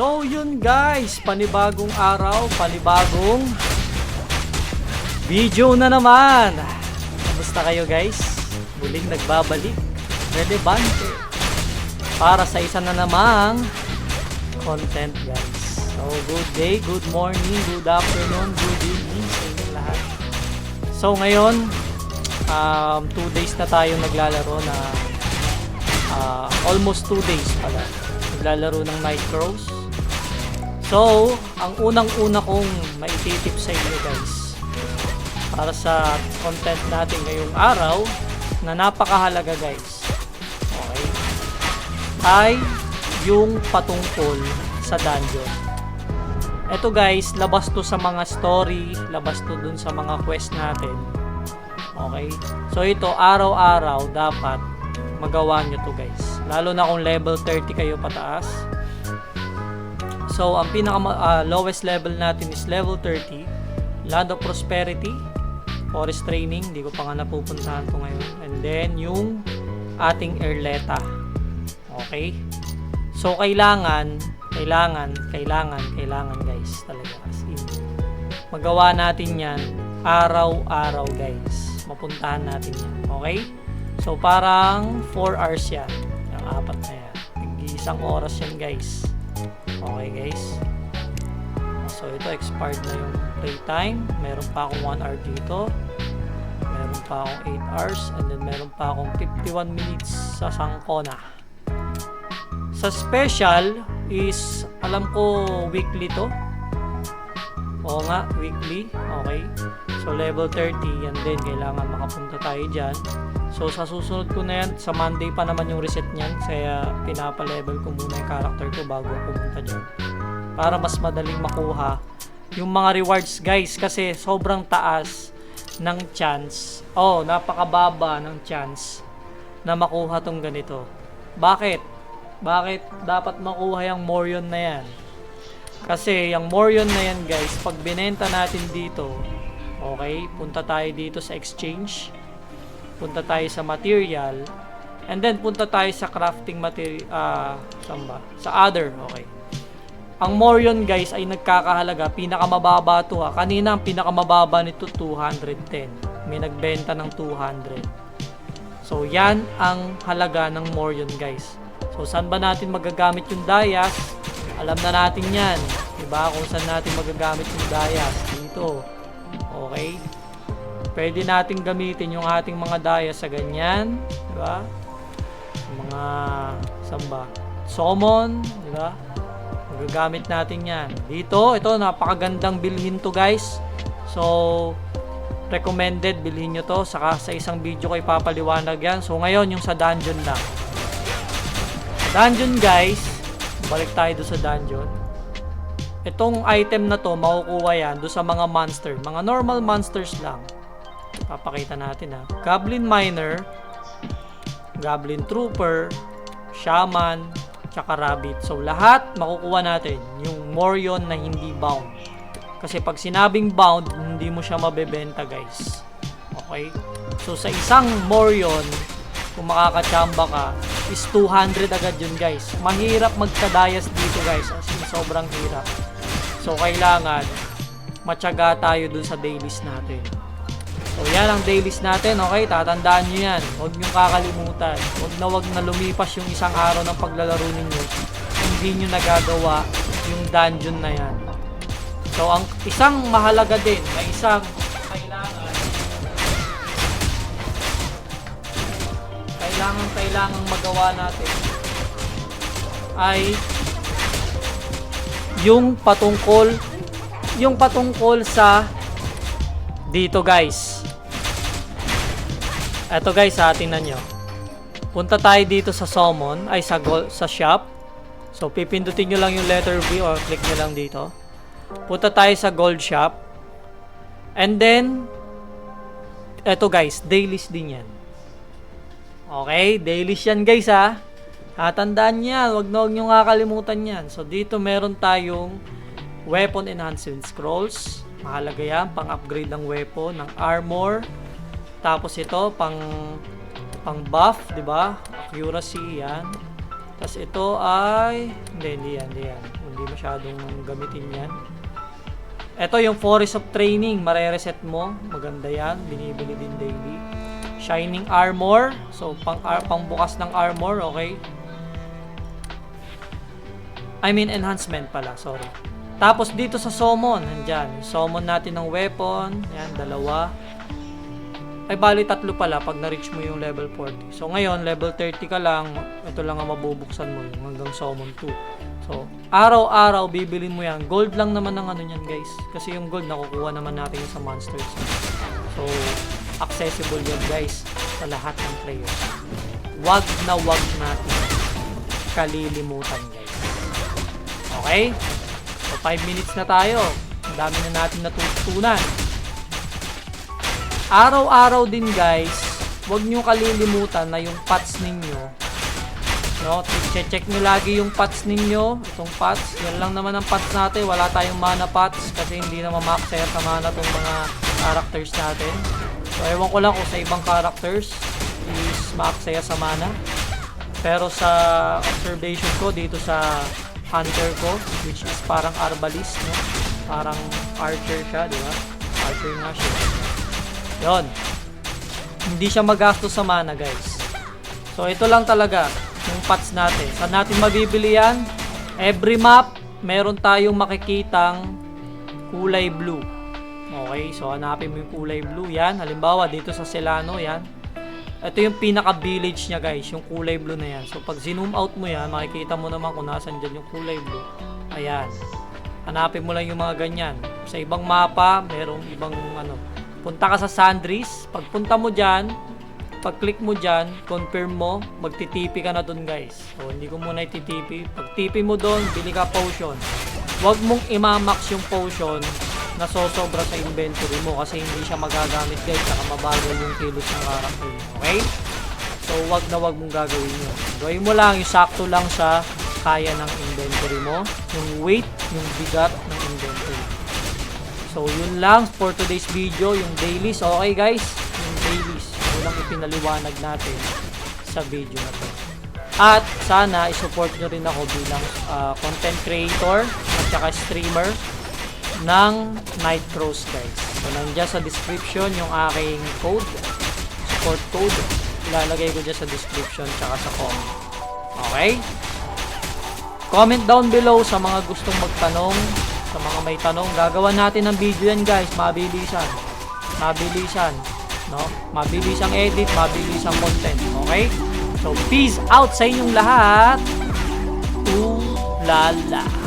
So yun guys, panibagong araw, panibagong video na naman. Kamusta kayo guys? Muling nagbabalik, relevante para sa isa na namang content guys. So good day, good morning, good afternoon, good evening sa inyong lahat. So ngayon, um, two days na tayo naglalaro na ah, almost two days pala. Naglalaro ng Night Crows. So, ang unang-una kong maititip sa inyo guys para sa content natin ngayong araw na napakahalaga guys. Okay? Ay yung patungkol sa dungeon. Ito guys, labas to sa mga story, labas to dun sa mga quest natin. Okay? So ito, araw-araw dapat magawa nyo to guys. Lalo na kung level 30 kayo pataas. So, ang pinaka ah, lowest level natin is level 30. Land of Prosperity, Forest Training, hindi ko pa nga napupuntahan to ngayon. And then, yung ating Erleta. Okay? So, kailangan, kailangan, kailangan, kailangan guys, talaga. As in, magawa natin yan araw-araw guys. Mapuntahan natin yan. Okay? So, parang 4 hours yan. Yung apat na yan. Nag-iisang oras yan guys. Okay guys. So ito expired na yung playtime. Meron pa akong 1 hour dito. Meron pa akong 8 hours. And then meron pa akong 51 minutes sa Sangkona. Sa special is alam ko weekly to. Oo nga, weekly. Okay. So level 30 and then kailangan makapunta tayo dyan. So sa susunod ko na yan, sa Monday pa naman yung reset niyan. Kaya pinapa-level ko muna yung character ko bago pumunta dyan. Para mas madaling makuha yung mga rewards guys kasi sobrang taas ng chance. Oh, napakababa ng chance na makuha tong ganito. Bakit? Bakit dapat makuha yung Morion na yan? Kasi yung Morion na yan guys, pag binenta natin dito, okay, punta tayo dito sa exchange, punta tayo sa material, and then punta tayo sa crafting material, ah, saan ba? Sa other, okay. Ang Morion guys ay nagkakahalaga, pinakamababa to ha. Kanina ang pinakamababa nito 210. May nagbenta ng 200. So yan ang halaga ng Morion guys. So saan ba natin magagamit yung Dayas? Alam na natin yan. Diba? Kung saan natin magagamit yung Dayas. Dito. Okay? Pwede natin gamitin yung ating mga Dayas sa ganyan. Diba? Sa mga samba. Summon. Diba? Magagamit natin yan. Dito, ito, napakagandang bilhin to guys. So, recommended bilhin nyo to. Saka sa isang video ko ipapaliwanag yan. So, ngayon, yung sa dungeon lang. Dungeon guys, balik tayo do sa dungeon. Itong item na to, makukuha yan do sa mga monster. Mga normal monsters lang. Papakita natin ha. Goblin Miner, Goblin Trooper, Shaman, tsaka Rabbit. So lahat makukuha natin yung Morion na hindi bound. Kasi pag sinabing bound, hindi mo siya mabebenta guys. Okay? So sa isang Morion, kung makakachamba ka, is 200 agad yun guys. Mahirap magkadayas dito guys. As in, sobrang hirap. So kailangan, matyaga tayo dun sa dailies natin. So yan ang dailies natin, okay? Tatandaan nyo yan. Huwag nyo kakalimutan. Huwag na huwag na lumipas yung isang araw ng paglalaro ninyo. Hindi nyo nagagawa yung dungeon na yan. So ang isang mahalaga din na isang kailangan kailangan kailangan magawa natin ay yung patungkol yung patungkol sa dito guys eto guys ha tingnan nyo punta tayo dito sa summon ay sa, gol- sa shop so pipindutin nyo lang yung letter V or click nyo lang dito punta tayo sa gold shop and then eto guys dailies din yan okay dailies yan guys ha Tatandaan niya, wag na wag nyo kakalimutan yan. So dito meron tayong weapon enhancement scrolls. Mahalaga yan, pang upgrade ng weapon, ng armor. Tapos ito, pang pang buff, di ba? Accuracy, yan. Tapos ito ay... Hindi, hindi yan, hindi yan. Hindi masyadong gamitin yan. Ito yung Forest of Training. Mare-reset mo. Maganda yan. Binibili din daily. Shining Armor. So, pang, ar- pang bukas ng armor, okay? I mean, enhancement pala. Sorry. Tapos dito sa summon, nandyan. Summon natin ng weapon. Yan, dalawa. Ay, bali tatlo pala pag na-reach mo yung level 40. So, ngayon, level 30 ka lang. Ito lang ang mabubuksan mo yung hanggang summon 2. So, araw-araw bibilin mo yan. Gold lang naman ang ano yan, guys. Kasi yung gold nakukuha naman natin sa monsters. So, accessible yan, guys, sa lahat ng players. Wag na wag natin kalilimutan, guys. Okay? So, 5 minutes na tayo. Ang dami na natin natutunan. Araw-araw din, guys, wag nyo kalilimutan na yung pots ninyo No, check nyo lagi yung pots ninyo. Itong pots, yan lang naman ang pots natin. Wala tayong mana pots kasi hindi naman ma-access sa mana tong mga characters natin. So, ewan ko lang kung sa ibang characters is ma-access sa mana. Pero sa observation ko dito sa hunter ko, which is parang arbalist, no? Parang archer siya, di ba? Archer nga siya. Yon. Hindi siya magastos sa mana, guys. So, ito lang talaga yung pots natin. Saan natin mabibili yan? Every map, meron tayong makikitang kulay blue. Okay, so hanapin mo yung kulay blue. Yan, halimbawa dito sa Celano, yan. Ito yung pinaka-village niya guys, yung kulay blue na yan. So pag zoom out mo yan, makikita mo naman kung nasan dyan yung kulay blue. Ayan. Hanapin mo lang yung mga ganyan. Sa ibang mapa, merong ibang ano. Punta ka sa Sandris. Pagpunta mo dyan, pag-click mo dyan, confirm mo, magtitipi ka na dun guys. So, hindi ko muna ititipi. Pag tipi mo dun, bili ka potion. Huwag mong imamax yung potion na sosobra sa inventory mo kasi hindi siya magagamit guys. Saka mabagal yung kilos ng character mo. Okay? So, wag na wag mong gagawin yun. Gawin mo lang, yung sakto lang sa kaya ng inventory mo. Yung weight, yung bigat ng inventory. So, yun lang for today's video. Yung dailies. Okay guys? Yung dailies. Yun lang ipinaliwanag natin sa video na to. At sana isupport nyo rin ako bilang ah, content creator at saka streamer ng Night Cross guys. So nandiyan sa description yung aking code, support code. Ilalagay ko dyan sa description tsaka sa comment. Okay? Comment down below sa mga gustong magtanong, sa mga may tanong. Gagawa natin ng video yan guys, mabilisan. Mabilisan. No? Mabilis ang edit, mabilis ang content. Okay? So, peace out sa inyong lahat. Ulala.